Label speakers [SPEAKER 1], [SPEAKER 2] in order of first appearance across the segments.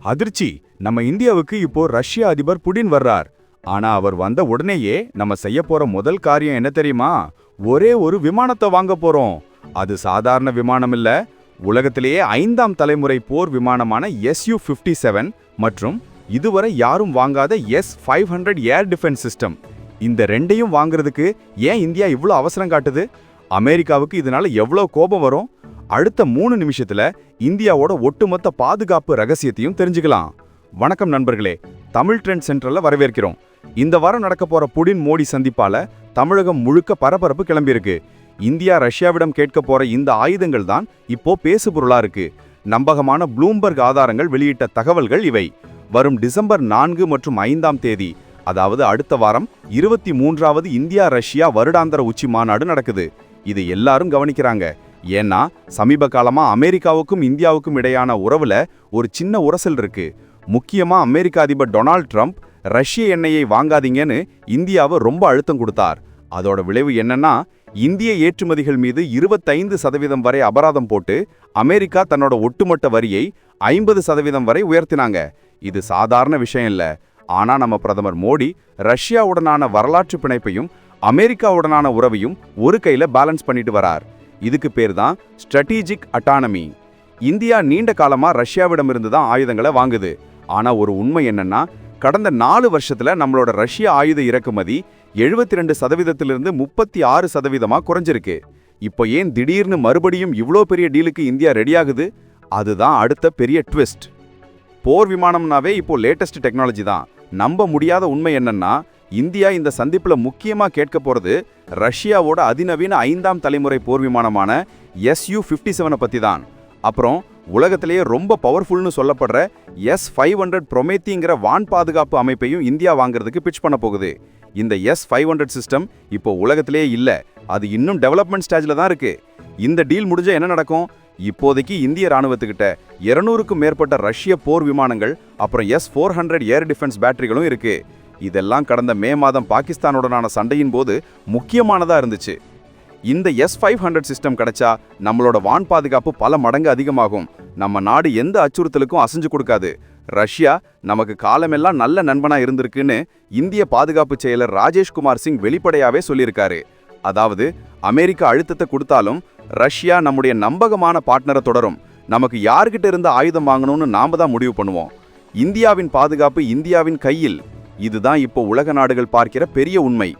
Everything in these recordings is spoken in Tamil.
[SPEAKER 1] அதிர்ச்சி. நம்ம இந்தியாவுக்கு இப்போ ரஷ்ய அதிபர் புடின் வர்றார். ஆனா அவர் வந்த உடனேயே நம்ம செய்ய போற முதல் காரியம் என்ன தெரியுமா? ஒரே ஒரு விமானத்தை வாங்க போறோம். அது சாதாரண விமானம் இல்ல. உலகத்திலேயே ஐந்தாம் தலைமுறை போர் விமானமான எஸ்யூ ஃபிஃப்டி செவன் மற்றும் இதுவரை யாரும் வாங்காத S five hundred air defence system. இந்த ரெண்டையும் வாங்குறதுக்கு ஏன் இந்தியா இவ்வளோ அவசரம் காட்டுது? அமெரிக்காவுக்கு இதனால எவ்வளோ கோபம் வரும்? அடுத்த மூணு நிமிஷத்துல இந்தியாவோட ஒட்டுமொத்த பாதுகாப்பு ரகசியத்தையும் தெரிஞ்சுக்கலாம். வணக்கம் நண்பர்களே தமிழ் ட்ரெண்ட் சென்டர்ல வரவேற்கிறோம். இந்த வாரம் நடக்க போற புடின் மோடி சந்திப்பால தமிழகம் முழுக்க பரபரப்பு கிளம்பியிருக்கு. இந்தியா ரஷ்யாவிடம் கேட்க போற இந்த ஆயுதங்கள் தான் இப்போ பேசுபொருளா இருக்கு. நம்பகமான ப்ளூம்பர்க் ஆதாரங்கள் வெளியிட்ட தகவல்கள் இவை. வரும் டிசம்பர் நான்கு மற்றும் ஐந்தாம் தேதி அதாவது அடுத்த வாரம் இருபத்தி மூன்றாவது இந்தியா ரஷ்யா வருடாந்திர உச்சி மாநாடு நடக்குது. இது எல்லாரும் கவனிக்கிறாங்க. ஏன்னா சமீப காலமாக அமெரிக்காவுக்கும் இந்தியாவுக்கும் இடையான உறவுல ஒரு சின்ன உரசல் இருக்கு. முக்கியமா அமெரிக்க அதிபர் டொனால்ட் ட்ரம்ப் ரஷ்ய எண்ணெயை வாங்காதீங்கன்னு இந்தியாவை ரொம்ப அழுத்தம் கொடுத்தார். அதோட விளைவு என்னன்னா இந்திய ஏற்றுமதிகள் மீது இருபத்தைந்து சதவீதம் வரை அபராதம் போட்டு அமெரிக்கா தன்னோட ஒட்டுமொத்த வரியை ஐம்பது சதவீதம் வரை உயர்த்தினாங்க. இது சாதாரண விஷயம் இல்லை. ஆனா நம்ம பிரதமர் மோடி ரஷ்யாவுடனான வரலாற்று பிணைப்பையும் அமெரிக்காவுடனான உறவையும் ஒரு கையில் பேலன்ஸ் பண்ணிட்டு வரார். இதுக்கு பேர் தான் ஸ்ட்ராட்டஜிக் அட்டானமி. இந்தியா நீண்ட காலமாக ரஷ்யாவிடமிருந்து தான் ஆயுதங்களை வாங்குது. ஆனால் ஒரு உண்மை என்னன்னா கடந்த நாலு வருஷத்துல நம்மளோட ரஷ்ய ஆயுத இறக்குமதி எழுபத்தி ரெண்டு சதவீதத்திலிருந்து முப்பத்தி ஆறு சதவீதமா குறைஞ்சிருக்கு. இப்போ ஏன் திடீர்னு மறுபடியும் இவ்வளோ பெரிய டீலுக்கு இந்தியா ரெடியாகுது? அதுதான் அடுத்த பெரிய ட்விஸ்ட். போர் விமானம்னாவே இப்போ லேட்டஸ்ட் டெக்னாலஜி தான். நம்ப முடியாத உண்மை என்னன்னா இந்தியா இந்த சந்திப்பில் முக்கியமாக கேட்க போகிறது ரஷ்யாவோட அதிநவீன ஐந்தாம் தலைமுறை போர் விமானமான எஸ்யூ ஃபிஃப்டி செவனை பற்றி தான் அப்புறம் உலகத்திலேயே ரொம்ப பவர்ஃபுல்னு சொல்லப்படுற எஸ் ஃபைவ் ஹண்ட்ரட் ப்ரொமேத்திங்கிற வான் பாதுகாப்பு அமைப்பையும் இந்தியா வாங்குறதுக்கு பிட்ச் பண்ண போகுது. இந்த எஸ் ஃபைவ் ஹண்ட்ரட் சிஸ்டம் இப்போ உலகத்திலேயே இல்லை அது இன்னும் டெவலப்மெண்ட் ஸ்டேஜில் தான் இருக்குது இந்த டீல் முடிஞ்சால் என்ன நடக்கும்? இப்போதைக்கு இந்திய ராணுவத்துக்கிட்ட இருநூறுக்கும் மேற்பட்ட ரஷ்ய போர் விமானங்கள் அப்புறம் S four hundred air defence பேட்டரிகளும் இருக்குது இதெல்லாம் கடந்த மே மாதம் பாகிஸ்தானுடனான சண்டையின் போது முக்கியமானதாக இருந்துச்சு. இந்த எஸ் ஃபைவ் ஹண்ட்ரட் சிஸ்டம் கிடைச்சா நம்மளோட வான் பாதுகாப்பு பல மடங்கு அதிகமாகும். நம்ம நாடு எந்த அச்சுறுத்தலுக்கும் அசைஞ்சு கொடுக்காது. ரஷ்யா நமக்கு காலமெல்லாம் நல்ல நண்பனா இருந்திருக்குன்னு இந்திய பாதுகாப்பு செயலர் ராஜேஷ்குமார் சிங் வெளிப்படையாவே சொல்லியிருக்காரு. அதாவது அமெரிக்கா அழுத்தத்தை கொடுத்தாலும் ரஷ்யா நம்முடைய நம்பகமான பார்ட்னரை தொடரும். நமக்கு யார்கிட்ட இருந்து ஆயுதம் வாங்கணும்னு நாம தான் முடிவு பண்ணுவோம். இந்தியாவின் பாதுகாப்பு இந்தியாவின் கையில். இதுதான் இப்போ உலக நாடுகள் பார்க்கிற பெரிய உண்மை.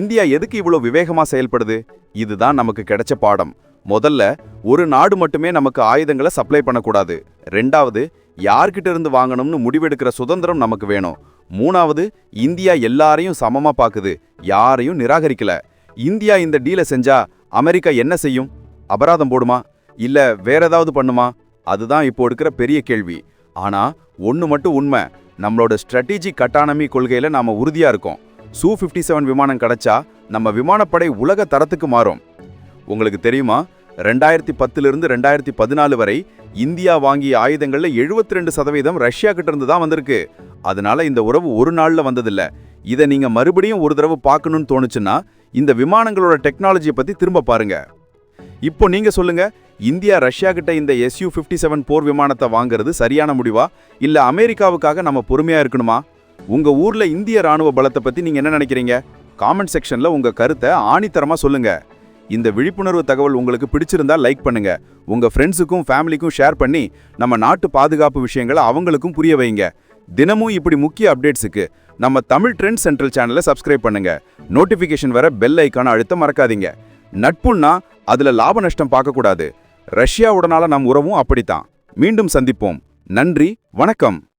[SPEAKER 1] இந்தியா எதுக்கு இவ்வளோ விவேகமாக செயல்படுது? இதுதான் நமக்கு கிடைச்ச பாடம். முதல்ல ஒரு நாடு மட்டுமே நமக்கு ஆயுதங்களை சப்ளை பண்ணக்கூடாது. ரெண்டாவது யார்கிட்ட இருந்து வாங்கணும்னு முடிவெடுக்கிற சுதந்திரம் நமக்கு வேணும். மூணாவது இந்தியா எல்லாரையும் சமமாக பார்க்குது யாரையும் நிராகரிக்கல. இந்தியா இந்த டீலை செஞ்சா அமெரிக்கா என்ன செய்யும்? அபராதம் போடுமா? இல்ல வேற ஏதாவது பண்ணுமா? அதுதான் இப்போ இருக்கிற பெரிய கேள்வி. ஆனா ஒன்று மட்டும் உண்மை. நம்மளோட ஸ்ட்ராட்டஜிக் கட்டானமி கொள்கையில் நாம உறுதியா இருக்கோம். சூ ஃபிஃப்டி செவன் விமானம் கிடைச்சா நம்ம விமானப்படை உலக தரத்துக்கு மாறும். உங்களுக்கு தெரியுமா? ரெண்டாயிரத்தி பத்திலிருந்து ரெண்டாயிரத்தி பதினாலு வரை இந்தியா வாங்கிய ஆயுதங்களில் எழுபத்தி ரெண்டு சதவீதம் ரஷ்யா கிட்ட இருந்து தான் வந்திருக்கு. அதனால இந்த உறவு ஒரு நாளில் வந்ததில்ல. இதை நீங்கள் மறுபடியும் ஒரு தடவை பார்க்கணும்னு தோணுச்சுன்னா இந்த விமானங்களோட டெக்னாலஜியை பற்றி திரும்ப பாருங்க. இப்போ நீங்கள் சொல்லுங்க இந்தியா ரஷ்யா கிட்ட இந்த எஸ்யூ ஃபிஃப்டி செவன் போர் விமானத்தை வாங்குறது சரியான முடிவா? இல்ல அமெரிக்காவுக்காக நம்ம பொறுமையா இருக்கணுமா? உங்க ஊர்ல இந்திய ராணுவ பலத்தை பத்தி நீங்க என்ன நினைக்கிறீங்க? காமெண்ட் செக்ஷன்ல உங்க கருத்தை ஆணித்தரமா சொல்லுங்க. இந்த விழிப்புணர்வு தகவல் உங்களுக்கு பிடிச்சிருந்தா லைக் பண்ணுங்க. உங்க ஃப்ரெண்ட்ஸுக்கும் ஃபேமிலிக்கும் ஷேர் பண்ணி நம்ம நாட்டு பாதுகாப்பு விஷயங்களை அவங்களுக்கும் புரிய வைங்க. தினமும் இப்படி முக்கிய அப்டேட்ஸுக்கு நம்ம தமிழ் ட்ரெண்ட் சென்ட்ரல் சேனலை சப்ஸ்கிரைப் பண்ணுங்க. நோட்டிஃபிகேஷன் வர பெல் ஐக்கான அழுத்த மறக்காதீங்க. நட்புன்னா அதுல லாப நஷ்டம் பார்க்கக்கூடாது. ரஷ்யாவுடனால நம் உறவும் அப்படித்தான். மீண்டும் சந்திப்போம். நன்றி வணக்கம்.